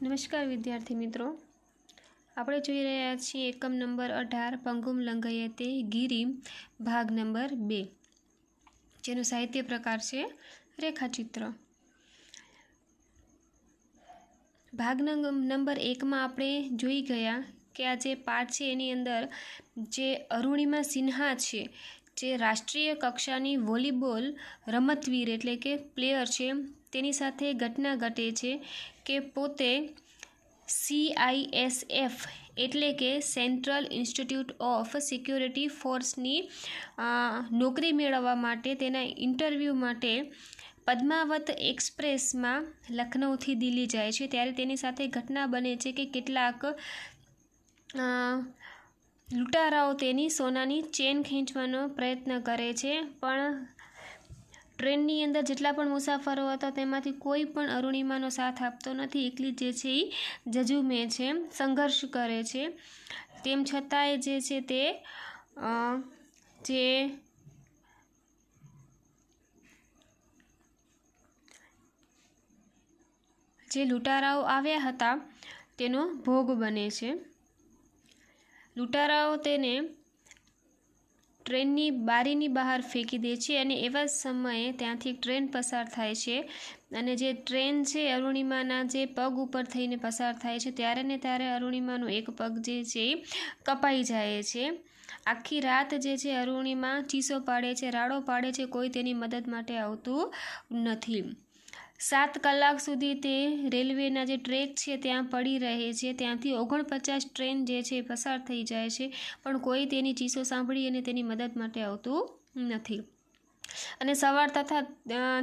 નમસ્કાર વિદ્યાર્થી મિત્રો. આપણે જોઈ રહ્યા છીએ એકમ નંબર અઢાર પંગુમ લંઘયતે ગીરી, ભાગ નંબર બે, જેનો સાહિત્ય પ્રકાર છે રેખાચિત્ર. ભાગ નંબર એકમાં આપણે જોઈ ગયા કે આ જે પાઠ છે એની અંદર જે અરુણિમા સિન્હા છે, જે રાષ્ટ્રીય કક્ષાની વોલીબોલ રમતવીર એટલે કે પ્લેયર છે તેની સાથે ઘટના ઘટે છે કે પોતે સીઆઈએસએફ એટલે કે સેન્ટ્રલ ઇન્સ્ટિટ્યૂટ ઓફ સિક્યોરિટી ફોર્સની નોકરી મેળવવા માટે તેના ઇન્ટરવ્યૂ માટે પદ્માવત એક્સપ્રેસમાં લખનૌથી દિલ્હી જાય છે. ત્યારે તેની સાથે ઘટના બને છે કે કેટલાક લૂંટારાઓ તેની સોનાની ચેન ખેંચવાનો પ્રયત્ન કરે છે. પણ ટ્રેનની અંદર જેટલા પણ મુસાફરો હતા તેમાંથી કોઈ પણ અરુણિમાનો સાથ આપતો નથી. એકલી જે છે એ જજુમે છે, સંઘર્ષ કરે છે. તેમ છતાંય જે છે તે જે જે લૂંટારાઓ આવ્યા હતા તેનો ભોગ બને છે. લૂંટારાઓ તેને ટ્રેનની બારીની બહાર ફેંકી દે છે અને એવા સમયે ત્યાંથી ટ્રેન પસાર થાય છે. અને જે ટ્રેન છે અરુણિમાના જે પગ ઉપર થઈને પસાર થાય છે, ત્યારે ને ત્યારે અરુણિમાનો એક પગ જે છે કપાઈ જાય છે. આખી રાત જે છે અરુણિમા ચીસો પાડે છે, રાડો પાડે છે, કોઈ તેની મદદ માટે આવતું નથી. સાત કલાક સુધી તે રેલવેના જે ટ્રેક છે ત્યાં પડી રહે છે. ત્યાંથી ઓગણપચાસ ટ્રેન જે છે પસાર થઈ જાય છે, પણ કોઈ તેની ચીસો સાંભળી અને તેની મદદ માટે આવતું નથી. અને સવાર તથા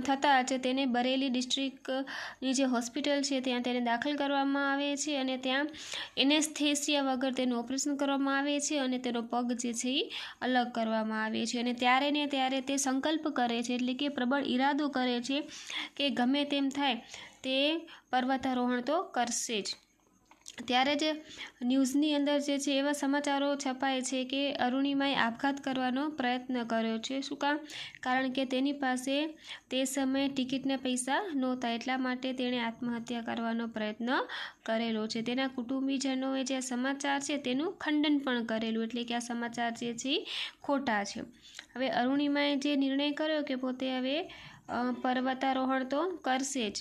થતાં જ તેને બરેલી ડિસ્ટ્રિક્ટની જે હોસ્પિટલ છે ત્યાં તેને દાખલ કરવામાં આવે છે અને ત્યાં એનેસ્થેસિયા વગર તેનું ઓપરેશન કરવામાં આવે છે અને તેનો પગ જે છે એ અલગ કરવામાં આવે છે અને ત્યારે ને ત્યારે તે સંકલ્પ કરે છે એટલે કે પ્રબળ ઈરાદો કરે છે કે ગમે તેમ થાય તે પર્વતારોહણ તો કરશે જ. ત્યારે જ ન્યૂઝની અંદર જે છે એવા સમાચારો છપાય છે કે અરુણિમાએ આપઘાત કરવાનો પ્રયત્ન કર્યો છે. શું કામ? કારણ કે તેની પાસે તે સમયે ટિકિટના પૈસા નહોતા, એટલા માટે તેણે આત્મહત્યા કરવાનો પ્રયત્ન કરેલો છે. તેના કુટુંબીજનોએ જે સમાચાર છે તેનું ખંડન પણ કરેલું, એટલે કે આ સમાચાર જે છે ખોટા છે. હવે અરુણિમાએ જે નિર્ણય કર્યો કે પોતે હવે પર્વતારોહણ તો કરશે જ.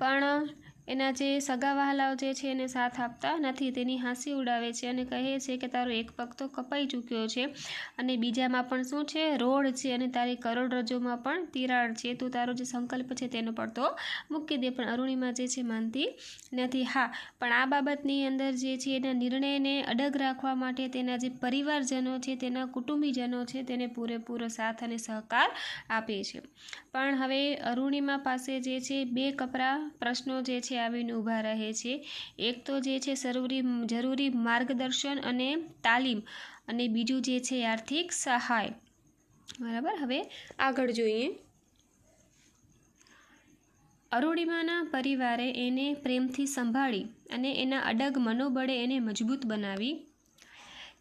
પણ એના જે સગા વહાલાઓ જે છે એને સાથ આપતા નથી, તેની હાંસી ઉડાવે છે અને કહે છે કે તારો એક પગ તો કપાઈ ચૂક્યો છે અને બીજામાં પણ શું છે? રોડ છે અને તારી કરોડરજ્જુમાં પણ તિરાડ છે. તું તારો જે સંકલ્પ છે તેનો પડતો મૂકી દે. પણ અરુણિમા જે છે માનતી નથી. હા, પણ આ બાબતની અંદર જે છે એના નિર્ણયને અડગ રાખવા માટે તેના જે પરિવારજનો છે, તેના કુટુંબીજનો છે તેને પૂરેપૂરો સાથ અને સહકાર આપે છે. પણ હવે અરુણિમા પાસે જે છે બે કપરા પ્રશ્નો જે છે આવીને ઊભા રહે છે. એક તો જે છે જરૂરી જરૂરી માર્ગદર્શન અને તાલીમ અને બીજું જે છે આર્થિક સહાય. બરાબર? હવે આગળ જોઈએ. અરુણિમાના પરિવારે એને પ્રેમથી સંભાળી અને એના અડગ મનોબળે એને મજબૂત બનાવી.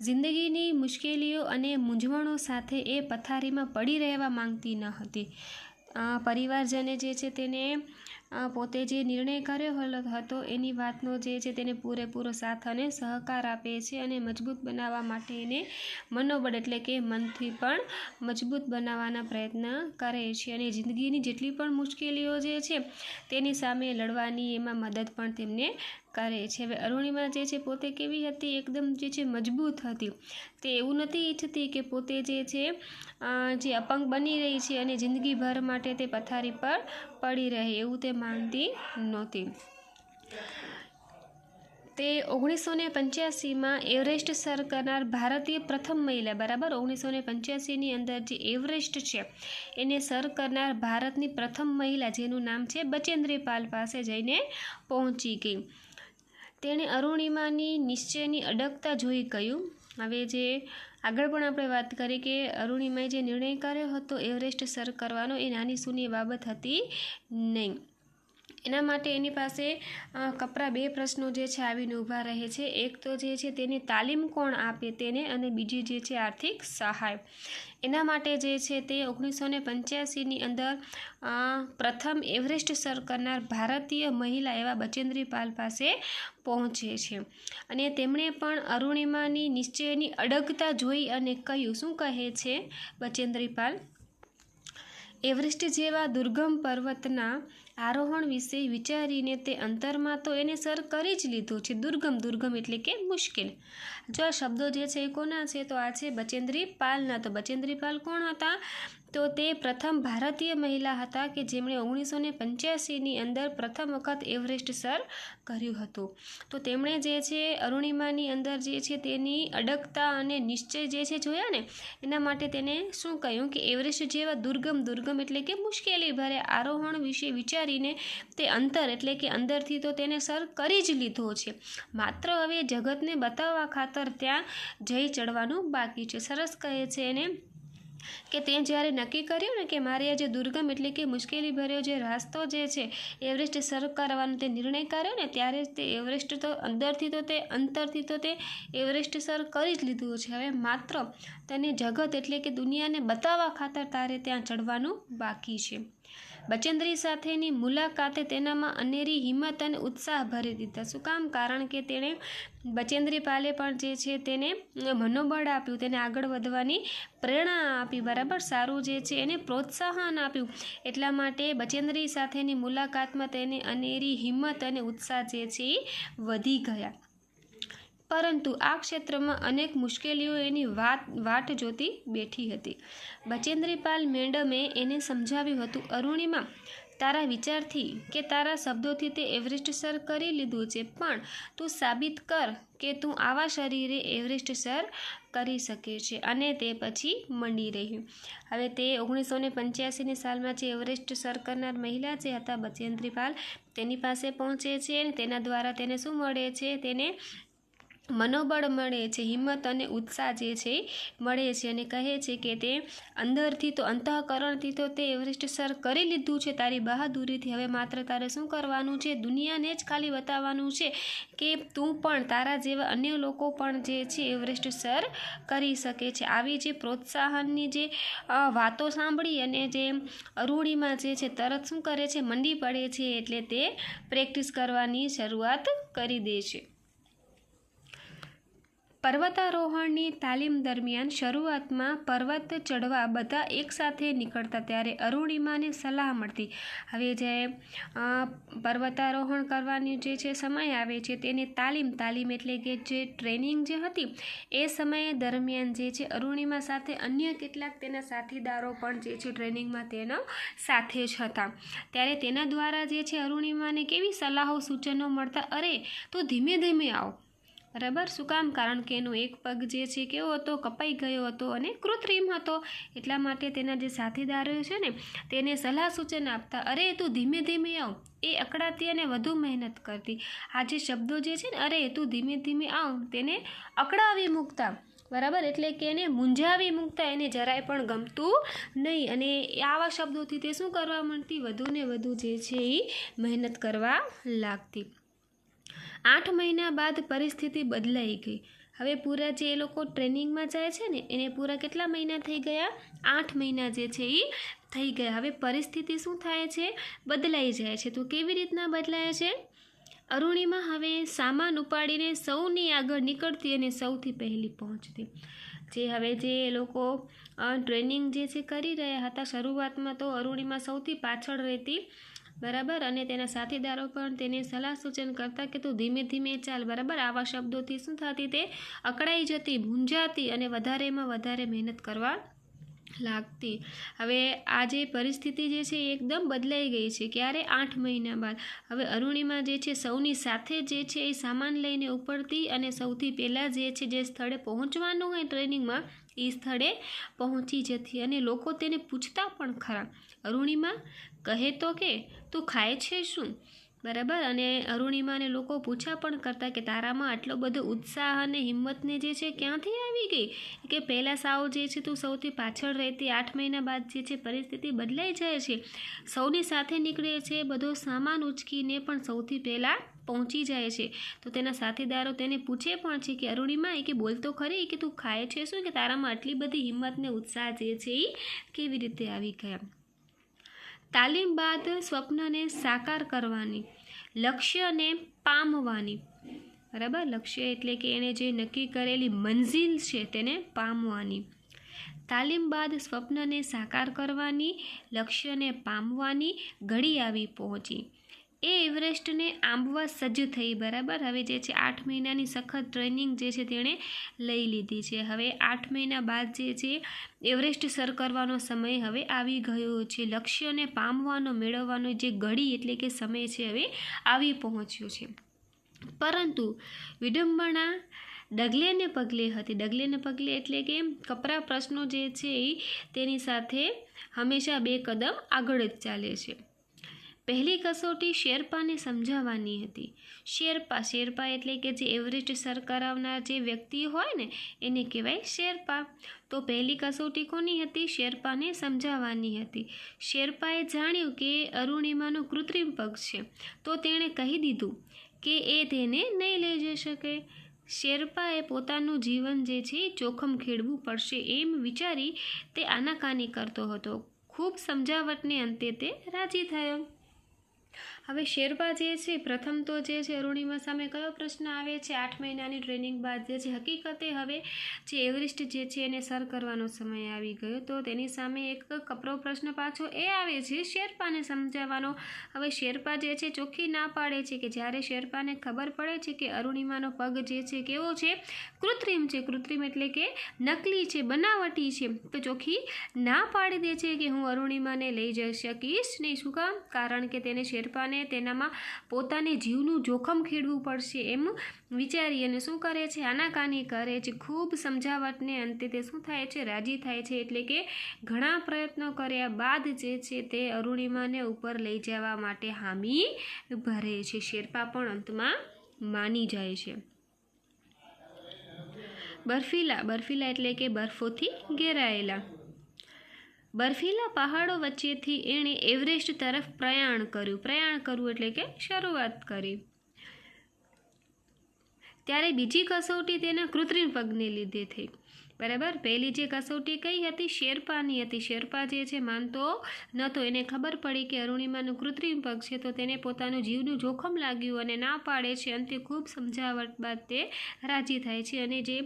જિંદગીની મુશ્કેલીઓ અને મૂંઝવણો સાથે એ પથારીમાં પડી રહેવા માંગતી ન હતી. પરિવારજને જે છે તેને પોતે જે નિર્ણય કર્યો હતો, એની વાતનો જે છે તેને પૂરેપૂરો સાથ અને સહકાર આપે છે અને મજબૂત બનાવવા માટે એને મનોબળ એટલે કે મનથી પણ મજબૂત બનાવવાના પ્રયત્ન કરે છે અને જિંદગીની જેટલી પણ મુશ્કેલીઓ જે છે તેની સામે લડવાની એમાં મદદ પણ તેમને કરે છે. હવે અરુણિમા જે છે પોતે કેવી હતી? એકદમ જે છે મજબૂત હતી. તે એવું નથી ઈચ્છતી કે પોતે જે છે જે અપંગ બની રહી છે અને જિંદગીભર માટે તે પથારી પર પડી રહે એવું તે માનતી નહોતી. તે ઓગણીસો ને પંચ્યાસીમાં એવરેસ્ટ સર કરનાર ભારતીય પ્રથમ મહિલા, બરાબર? ઓગણીસો ને પંચ્યાસીની અંદર જે એવરેસ્ટ છે, એને સર કરનાર ભારતની પ્રથમ મહિલા, જેનું નામ છે બચેન્દ્રી પાલ પાસે જઈને પહોંચી ગઈ. તેણે અરુણિમાની નિશ્ચયની અડગતા જોઈ કહ્યું. હવે જે આગળ પણ આપણે વાત કરી કે અરુણિમાએ જે નિર્ણય કર્યો હતો, એવરેસ્ટ સર કરવાનો, એ નાની સૂની બાબત હતી નહીં. એના માટે એની પાસે કપરા બે પ્રશ્નો જે છે આવીને ઊભા રહે છે. એક તો જે છે તેની તાલીમ કોણ આપે તેને અને બીજી જે છે આર્થિક સહાય. એના માટે જે છે તે ઓગણીસો ને અંદર પ્રથમ એવરેસ્ટ સર કરનાર ભારતીય મહિલા એવા બચેન્દ્રી પાલ પાસે પહોંચે છે. અને તેમણે પણ અરુણિમાની નિશ્ચયની અડગતા જોઈ અને કહ્યું, શું કહે છે બચેન્દ્રી પાલ? એવરેસ્ટ જેવા દુર્ગમ પર્વતના આરોહણ વિશે વિચારીને તે અંતરમાં તો એને સર કરી જ લીધું છે. દુર્ગમ દુર્ગમ એટલે કે મુશ્કેલ. જો આ શબ્દો જે છે એ કોના છે? તો આ છે બચેન્દ્રી પાલના. તો બચેન્દ્રી પાલ કોણ હતા? તો તે પ્રથમ ભારતીય મહિલા હતા કે જેમણે ઓગણીસો ને પંચ્યાસીની અંદર પ્રથમ વખત એવરેસ્ટ સર કર્યું હતું. તો તેમણે જે છે, અરુણિમાની અંદર જે છે તેની અડગતા અને નિશ્ચય જે છે જોયા ને, એના માટે તેને શું કહ્યું કે એવરેસ્ટ જેવા દુર્ગમ દુર્ગમ એટલે કે મુશ્કેલી ભરે આરોહણ વિશે વિચારીને તે અંતર એટલે કે અંદરથી તો તેને સર કરી જ લીધો છે. માત્ર હવે જગતને બતાવવા ખાતર ત્યાં જઈ ચડવાનું બાકી છે. સરસ કહે છે એને કે તે જ્યારે નક્કી કર્યું ને કે મારે આ જે દુર્ગમ એટલે કે મુશ્કેલી ભર્યો જે રાસ્તો જે છે, એવરેસ્ટ સર કરવાનો તે નિર્ણય કર્યો ને, ત્યારે તે એવરેસ્ટ તો અંદરથી તો તે, અંતરથી તો તે એવરેસ્ટ સર કરી જ લીધું છે. હવે માત્ર તને જગત એટલે કે દુનિયાને બતાવવા ખાતર તારે ત્યાં ચડવાનું બાકી છે. બચેન્દ્રી સાથેની મુલાકાતે તેનામાં અનેરી હિંમત અને ઉત્સાહ ભરી દીધા. શું કામ? કારણ કે તેણે બચેન્દ્રી પાલે પણ જે છે તેને મનોબળ આપ્યું, તેને આગળ વધવાની પ્રેરણા આપી. બરાબર? સારું જે છે એને પ્રોત્સાહન આપ્યું. એટલા માટે બચેન્દ્રી સાથેની મુલાકાતમાં તેને અનેરી હિંમત અને ઉત્સાહ જે છે એ વધી ગયા. પરંતુ આ ક્ષેત્રમાં અનેક મુશ્કેલીઓ એની વાત, વાટ જોતી બેઠી હતી. બચેન્દ્રીપાલ મેડમે એને સમજાવ્યું હતું, અરુણિમા, તારા વિચારથી કે તારા શબ્દોથી તે એવરેસ્ટ સર કરી લીધું છે, પણ તું સાબિત કર કે તું આવા શરીરે એવરેસ્ટ સર કરી શકે છે. અને તે પછી મંડી રહ્યું. હવે તે ઓગણીસો ને પંચ્યાસીની સાલમાં જે એવરેસ્ટ સર કરનાર મહિલા જે હતા, બચેન્દ્રીપાલ, તેની પાસે પહોંચે છે અને તેના દ્વારા તેને શું મળે છે, તેને મનોબળ મળે છે, હિંમત અને ઉત્સાહ જે છે મળે છે અને કહે છે કે તે અંદરથી તો અંતઃકરણથી તો તે એવરેસ્ટ સર કરી લીધું છે, તારી બહાદુરીથી. હવે માત્ર તારે શું કરવાનું છે? દુનિયાને જ ખાલી બતાવવાનું છે કે તું પણ, તારા જેવા અન્ય લોકો પણ જે છે એવરેસ્ટ સર કરી શકે છે. આવી જે પ્રોત્સાહનની જે વાતો સાંભળી અને જે અરૂણિમાં જે છે તરત શું કરે છે? મંડી પડે છે એટલે તે પ્રેક્ટિસ કરવાની શરૂઆત કરી દે છે. પર્વતારોહણની તાલીમ દરમિયાન શરૂઆતમાં પર્વત ચડવા બધા એકસાથે નીકળતા ત્યારે અરુણિમાને સલાહ મળતી. હવે જે પર્વતારોહણ કરવાની જે છે સમય આવે છે તેને તાલીમ તાલીમ એટલે કે જે ટ્રેનિંગ જે હતી, એ સમય દરમિયાન જે છે અરુણિમા સાથે અન્ય કેટલાક તેના સાથીદારો પણ જે છે ટ્રેનિંગમાં તેના સાથે જ હતા. ત્યારે તેના દ્વારા જે છે અરુણિમાને કેવી સલાહો, સૂચનો મળતા, અરે, તો ધીમે ધીમે આવ. બરાબર? શું કામ? કારણ કે એનો એક પગ જે છે કેવો હતો? કપાઈ ગયો હતો અને કૃત્રિમ હતો. એટલા માટે તેના જે સાથીદારો છે ને, તેને સલાહ સૂચન આપતા, અરે, તું ધીમે ધીમે આવ. એ અકળાતી અને વધુ મહેનત કરતી. આ જે શબ્દો જે છે ને, અરે, તું ધીમે ધીમે આવ, તેને અકળાવી મૂકતા. બરાબર? એટલે કે એને મૂંઝાવી મૂકતા. એને જરાય પણ ગમતું નહીં. અને આવા શબ્દોથી તે શું કરવા માંડતી? વધુ ને વધુ જે છે એ મહેનત કરવા લાગતી. આઠ મહિના બાદ પરિસ્થિતિ બદલાઈ ગઈ. હવે પૂરા જે એ લોકો ટ્રેનિંગમાં જાય છે ને, એને પૂરા કેટલા મહિના થઈ ગયા? આઠ મહિના જે છે એ થઈ ગયા. હવે પરિસ્થિતિ શું થાય છે? બદલાઈ જાય છે. તો કેવી રીતના બદલાય છે? અરુણિમા હવે સામાન ઉપાડીને સૌની આગળ નીકળતી અને સૌથી પહેલી પહોંચતી. જે હવે જે એ લોકો ટ્રેનિંગ જે છે કરી રહ્યા હતા, શરૂઆતમાં તો અરુણિમા સૌથી પાછળ રહેતી. બરાબર? અને તેના સાથીદારો પણ તેને સલાહ સૂચન કરતા કે તું ધીમે ધીમે ચાલ, બરાબર? આવા શબ્દોથી શું થતી તે? અકળાઈ જતી, ભૂંજાતી અને વધારેમાં વધારે મહેનત કરવા લાગતી. હવે આ જે પરિસ્થિતિ જે છે એ એકદમ બદલાઈ ગઈ છે. ક્યારે? આઠ મહિના બાદ. હવે અરુણિમા જે છે સૌની સાથે જે છે એ સામાન લઈને ઉપડતી અને સૌથી પહેલાં જે છે જે સ્થળે પહોંચવાનું હોય ટ્રેનિંગમાં, એ સ્થળે પહોંચી જતી અને લોકો તેને પૂછતા પણ ખરા. અરુણિમા કહે તો કે, તું ખાય છે શું? બરાબર? અને અરુણિમાને લોકો પૂછા પણ કરતા કે તારામાં આટલો બધો ઉત્સાહ અને હિંમતને જે છે ક્યાંથી આવી ગઈ? કે પહેલાં સાવ જે છે તું સૌથી પાછળ રહેતી આઠ મહિના બાદ જે છે પરિસ્થિતિ બદલાઈ જાય છે. સૌની સાથે નીકળે છે, બધો સામાન ઉચકીને પણ સૌથી પહેલાં પહોંચી જાય છે. તો તેના સાથીદારો તેને પૂછે પણ છે કે, અરુણિમા, એ કે બોલતો ખરી કે તું ખાય છે શું? કે તારામાં આટલી બધી હિંમત ને ઉત્સાહ જે છે એ કેવી રીતે આવી ગયા? તાલીમ બાદ સ્વપ્નને સાકાર કરવાની લક્ષ્યને પામવાની. બરાબર? લક્ષ્ય એટલે કે એણે જે નક્કી કરેલી મંઝિલ છે તેને પામવાની. તાલીમ બાદ સ્વપ્નને સાકાર કરવાની, લક્ષ્યને પામવાની ઘડી આવી પહોંચી. એ એવરેસ્ટને આંબવા સજ્જ થઈ, બરાબર? હવે જે છે, આઠ મહિનાની સખત ટ્રેનિંગ જે છે, તેણે લઈ લીધી છે. હવે આઠ મહિના બાદ જે છે, એવરેસ્ટ સર કરવાનો સમય હવે આવી ગયો છે. લક્ષ્યને પામવાનો, મેળવવાનો જે ઘડી એટલે કે સમય છે, હવે આવી પહોંચ્યો છે. પરંતુ વિડંબણા ડગલેને પગલે હતી. ડગલેને પગલે એટલે કે કપરા પ્રશ્નો જે છે, તેની સાથે હંમેશા બે કદમ આગળ જ ચાલે છે. પહેલી કસોટી શેરપાને સમજાવવાની હતી. શેરપા શેરપા એટલે કે જે એવરેસ્ટ સર કરાવનાર જે વ્યક્તિ હોય ને, એને કહેવાય શેરપા. તો પહેલી કસોટી કોની હતી? શેરપાને સમજાવવાની હતી. શેરપાએ જાણ્યું કે અરુણિમાનો કૃત્રિમ પગ છે. તો તેણે કહી દીધું કે એ તેને નહીં લઈ જઈ શકે. શેરપાએ પોતાનું જીવન જે છે, જોખમ ખેડવું પડશે એમ વિચારી તે આનાકાની કરતો હતો. ખૂબ સમજાવટને અંતે તે રાજી થયો. હવે શેરપા જે છે, પ્રથમ તો જે છે, અરુણિમા સામે કયો પ્રશ્ન આવે છે? આઠ મહિનાની ટ્રેનિંગ બાદ જે છે, હકીકતે હવે જે એવરેસ્ટ જે છે, એને સર કરવાનો સમય આવી ગયો. તો તેની સામે એક કપરો પ્રશ્ન પાછો એ આવે છે, શેરપાને સમજાવવાનો. હવે શેરપા જે છે, ચોખ્ખી ના પાડે છે કે જ્યારે શેરપાને ખબર પડે છે કે અરુણિમાનો પગ જે છે, કેવો છે? કૃત્રિમ છે. કૃત્રિમ એટલે કે નકલી છે, બનાવટી છે. તો ચોખ્ખી ના પાડી દે છે કે હું અરુણિમાને લઈ જઈ શકીશ નહીં. શું કામ? કારણ કે તેને શેરપાને તેનામાં પોતાને જીવનું જોખમ ખેડવું પડશે એમ વિચારી અને શું કરે છે? આનાકાની કરે છે. ખૂબ સમજાવટને અંતે તે શું થાય છે? રાજી થાય છે. એટલે કે ઘણા પ્રયત્નો કર્યા બાદ જે છે તે અરુણિમાને ઉપર લઈ જવા માટે હામી ભરે છે. શેરપા પણ અંતમાં માની જાય છે. બર્ફીલા બર્ફીલા એટલે કે બરફોથી ઘેરાયેલા. બર્ફીલા પહાડો વચ્ચેથી એણે એવરેસ્ટ તરફ પ્રયાણ કર્યું. પ્રયાણ કરવું એટલે કે શરૂઆત કરી. ત્યારે બીજી કસોટી તેના કૃત્રિમ પગને લીધે થઈ. બરાબર? પહેલી જે કસોટી કઈ હતી? શેરપાની હતી. શેરપા જે છે માનતો નહોતો એને ખબર પડી કે અરુણિમાનું કૃત્રિમ પગ છે તો તેને પોતાનું જીવનું જોખમ લાગ્યું અને ના પાડે છે. અંતે ખૂબ સમજાવટ બાદ તે રાજી થાય છે અને જે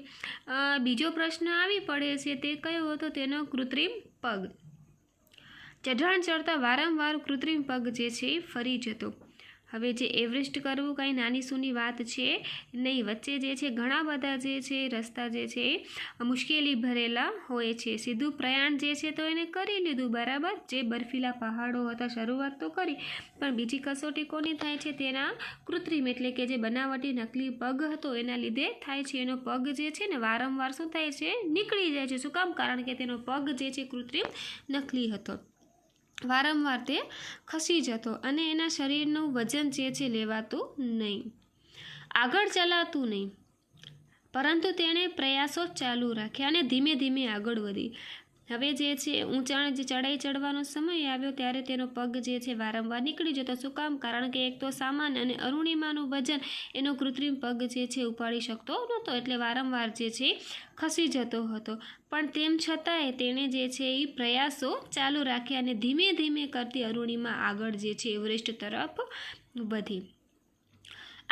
બીજો પ્રશ્ન આવી પડે છે તે કયો હતો? તેનો કૃત્રિમ પગ. ચઢાણ ચડતા વારંવાર કૃત્રિમ પગ જે છે એ ફરી જતો. હવે જે એવરેસ્ટ કરવું કાંઈ નાની સૂની વાત છે નહીં, વચ્ચે જે છે ઘણા બધા જે છે રસ્તા જે છે મુશ્કેલી ભરેલા હોય છે. સીધું પ્રયાણ જે છે તો એને કરી લીધું, બરાબર? જે બર્ફીલા પહાડો હતા શરૂઆત તો કરી, પણ બીજી કસોટી કોની થાય છે? તેના કૃત્રિમ, એટલે કે જે બનાવટી નકલી પગ હતો એના લીધે થાય છે. એનો પગ જે છે ને વારંવાર શું થાય છે? નીકળી જાય છે. શું કામ? કારણ કે તેનો પગ જે છે કૃત્રિમ નકલી હતો. વારંવાર તે ખસી જતો અને એના શરીરનું વજન જે છે લેવાતું નહીં. આગળ ચલાતું નહીં. પરંતુ તેણે પ્રયાસો ચાલુ રાખ્યા અને ધીમે ધીમે આગળ વધી. હવે જે છે, ઊંચાણ જે ચડાઈ ચડવાનો સમય આવ્યો ત્યારે તેનો પગ જે છે, વારંવાર નીકળી જતો. શું કામ? કારણ કે એક તો સામાન અને અરુણિમાનું વજન એનો કૃત્રિમ પગ જે છે, ઉપાડી શકતો નહોતો. એટલે વારંવાર જે છે, ખસી જતો હતો. પણ તેમ છતાંય તેણે જે છે, એ પ્રયાસો ચાલુ રાખ્યા અને ધીમે ધીમે કરતી અરુણિમા આગળ જે છે, એવરેસ્ટ તરફ વધી.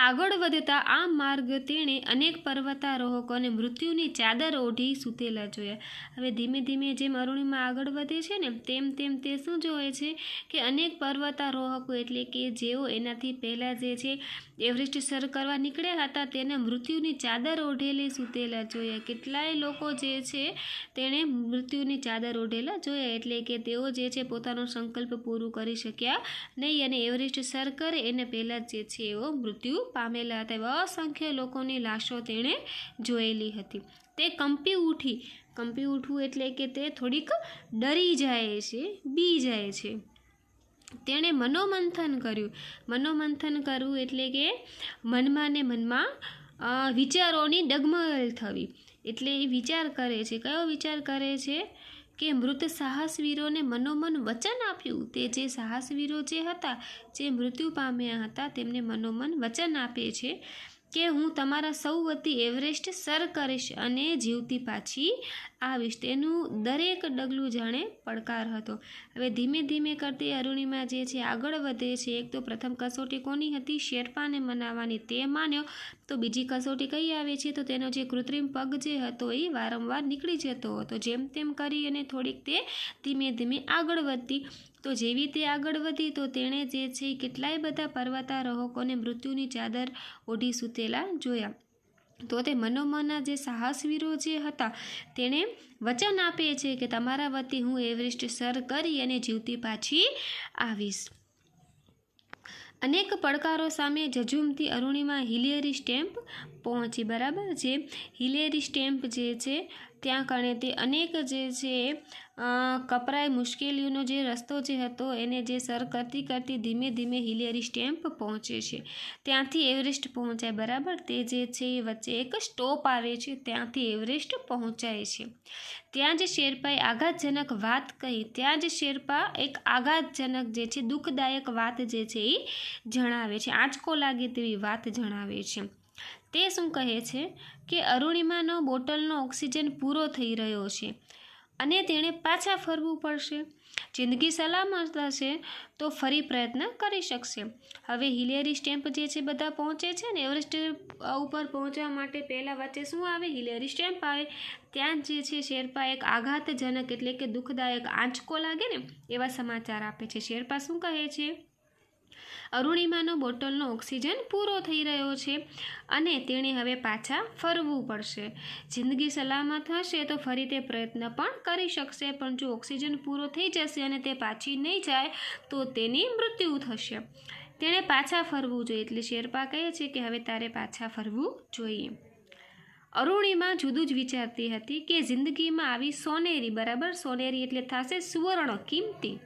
આગળ વધતા આ માર્ગ તેણે અનેક પર્વતારોહકોને મૃત્યુની ચાદર ઓઢી સૂતેલા જોયા. હવે ધીમે ધીમે જેમ અરુણિમા આગળ વધે છે ને, તેમ તેમ તે શું જોવે છે કે અનેક પર્વતારોહકો એટલે કે જેઓ એનાથી પહેલાં જે છે એવરેસ્ટ સર કરવા નીકળ્યા હતા, તેને મૃત્યુની ચાદર ઓઢેલી સૂતેલા જોયા. કેટલાય લોકો જે છે તેણે મૃત્યુની ચાદર ઓઢેલા જોયા એટલે કે તેઓ જે છે પોતાનો સંકલ્પ પૂરું કરી શક્યા નહીં અને એવરેસ્ટ સર કરે એને પહેલાં જે છે એવો મૃત્યુ પામેલા હતા અસંખ્ય લોકોની લાશો તેણે જોયેલી હતી. તે કંપી ઉઠી, કંપી ઉઠવું એટલે કે તે થોડીક ડરી જાય છે, બી જાય છે. તેણે મનોમંથન કર્યું. મનોમંથન કરવું એટલે કે મનમાં ને મનમાં વિચારોની ડગમગલ થવી. એટલે એ વિચાર કરે છે. કયો વિચાર કરે છે? કે મૃત સાહસવીરોને મનોમન વચન આપ્યું? તે જે સાહસવીરો જે હતા, જે મૃત્યુ પામ્યા હતા, તેમને મનોમન વચન આપે છે. કે હું તમારા સૌ વતી એવરેસ્ટ સર કરીશ અને જીવતી પાછી આવીશ. તેનું દરેક ડગલું જાણે પડકાર હતો. હવે ધીમે ધીમે કરતી અરુણિમા જે છે, આગળ વધે છે. એક તો પ્રથમ કસોટી કોની હતી? શેરપાને મનાવવાની. તે માન્યો. તો બીજી કસોટી કઈ આવે છે? તો તેનો જે કૃત્રિમ પગ જે હતો એ વારંવાર નીકળી જતો હતો. જેમ તેમ કરી અને થોડીક તે ધીમે ધીમે આગળ વધતી. તો જેવી તે આગળ વધી, તો તેણે જે છે કેટલાય બધા પર્વતારોહકોને મૃત્યુની ચાદર ઓઢી સૂતેલા જોયા. તો તે મનોમના જે સાહસવીરો જે હતા, તેણે વચન આપે છે કે તમારા વતી હું એવરેસ્ટ સર કરી અને જીવતી પાછી આવીશ. અનેક પડકારો સામે જજુમતી અરુણિમા હિલેરી સ્ટેમ્પ પહોંચી. બરાબર જે હિલેરી સ્ટેમ્પ જે છે ત્યાં કણે તે અનેક જે છે કપરાય મુશ્કેલીઓનો જે રસ્તો જે હતો, એને જે સર કરતી કરતી ધીમે ધીમે હિલેરી સ્ટેમ્પ પહોંચે છે. ત્યાંથી એવરેસ્ટ પહોંચાય, બરાબર? તે જે છે એ વચ્ચે એક સ્ટોપ આવે છે, ત્યાંથી એવરેસ્ટ પહોંચાય છે. ત્યાં જ શેરપાએ આઘાતજનક વાત કહી. ત્યાં જ શેરપા એક આઘાતજનક જે છે, દુઃખદાયક વાત જે છે એ જણાવે છે. આંચકો લાગે તેવી વાત જણાવે છે. તે શું કહે છે કે અરુણિમાનો બોટલનો ઓક્સિજન પૂરો થઈ રહ્યો છે અને તેણે પાછા ફરવું પડશે. જિંદગી સલામત હશે તો ફરી પ્રયત્ન કરી શકશે. હવે હિલેરી સ્ટેમ્પ જે છે બધા પહોંચે છે ને એવરેસ્ટ ઉપર પહોંચવા માટે પહેલાં વચ્ચે શું આવે? હિલેરી સ્ટેમ્પ આવે. ત્યાં જે છે શેરપા એક આઘાતજનક એટલે કે દુઃખદાયક આંચકો લાગે ને એવા સમાચાર આપે છે. શેરપા શું કહે છે? અરુણિમાનો બોટલનો ઓક્સિજન પૂરો થઈ રહ્યો છે અને તેણે હવે પાછા ફરવું પડશે. જિંદગી સલામત હશે તો ફરી તે પ્રયત્ન પણ કરી શકશે, પણ જો ઓક્સિજન પૂરો થઈ જશે અને તે પાછી નહીં જાય, તો તેની મૃત્યુ થશે. તેણે પાછા ફરવું જોઈએ. એટલે શેરપા કહે છે કે હવે તારે પાછા ફરવું જોઈએ. અરુણિમા જુદું જ વિચારતી હતી કે જિંદગીમાં આવી સોનેરી, બરાબર? સોનેરી એટલે થશે સુવર્ણ કિંમતી.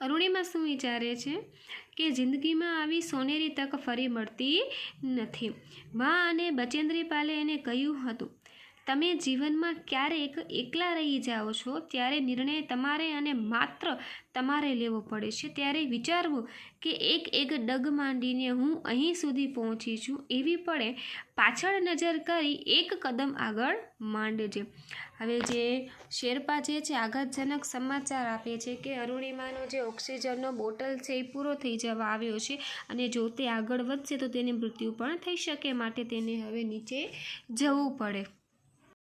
અરુણિમા શું વિચારે છે? કે જિંદગીમાં આવી સોનેરી તક ફરી મળતી નથી. મા અને બચેન્દ્રી પાલે એને કહ્યું હતું, તમે જીવનમાં ક્યારેક એકલા રહી જાઓ છો, ત્યારે નિર્ણય તમારે અને માત્ર તમારે લેવો પડે છે. ત્યારે વિચારવું કે એક એક ડગ માંડીને હું અહીં સુધી પહોંચી છું. એવી પડે પાછળ નજર કરી એક કદમ આગળ માંડજે. હવે જે શેરપા જે છે, આઘાતજનક સમાચાર આપે છે કે અરુણિમાનો જે ઓક્સિજનનો બોટલ છે, એ પૂરો થઈ જવા આવ્યો છે અને જો તે આગળ વધશે તો તેની મૃત્યુ પણ થઈ શકે, માટે તેને હવે નીચે જવું પડે.